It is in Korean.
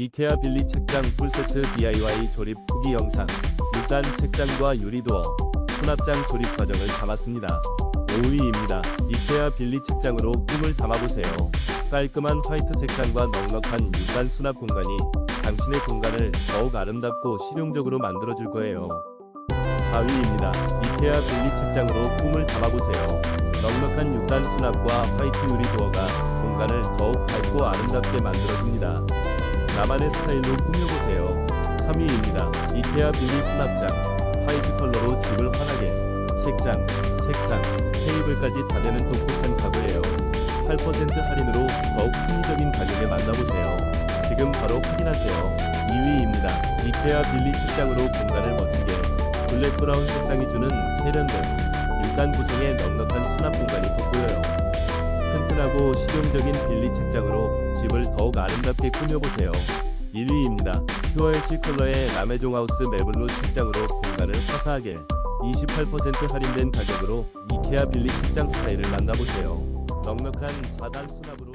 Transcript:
이케아 빌리 책장 풀세트 DIY 조립 후기 영상 6단 책장과 유리도어, 수납장 조립 과정을 담았습니다. 5위입니다. 이케아 빌리 책장으로 꿈을 담아보세요. 깔끔한 화이트 색상과 넉넉한 6단 수납 공간이 당신의 공간을 더욱 아름답고 실용적으로 만들어줄 거예요. 4위입니다. 이케아 빌리 책장으로 꿈을 담아보세요. 넉넉한 6단 수납과 화이트 유리 도어가 공간을 더욱 밝고 아름답게 만들어줍니다. 나만의 스타일로 꾸며보세요. 3위입니다. 이케아 비닐 수납장. 화이트 컬러로 집을 환하게. 책장, 책상, 테이블까지 다 되는 독특한 가구예요. 8% 할인으로 더욱 합리적인 가격에 만나보세요. 지금 바로 확인하세요. 2위입니다. 이케아 빌리 책장으로 공간을 멋지게. 블랙 브라운 색상이 주는 세련된 6단 구성의 넉넉한 수납 공간이 돋보여요. 튼튼하고 실용적인 빌리 책장으로 집을 더욱 아름답게 꾸며보세요. 1위입니다. 퓨어엘시 컬러의 남해종 하우스 매블로 책장으로 공간을 화사하게 28% 할인된 가격으로 이케아 빌리 책장 스타일을 만나보세요. 넉넉한 4단 수납으로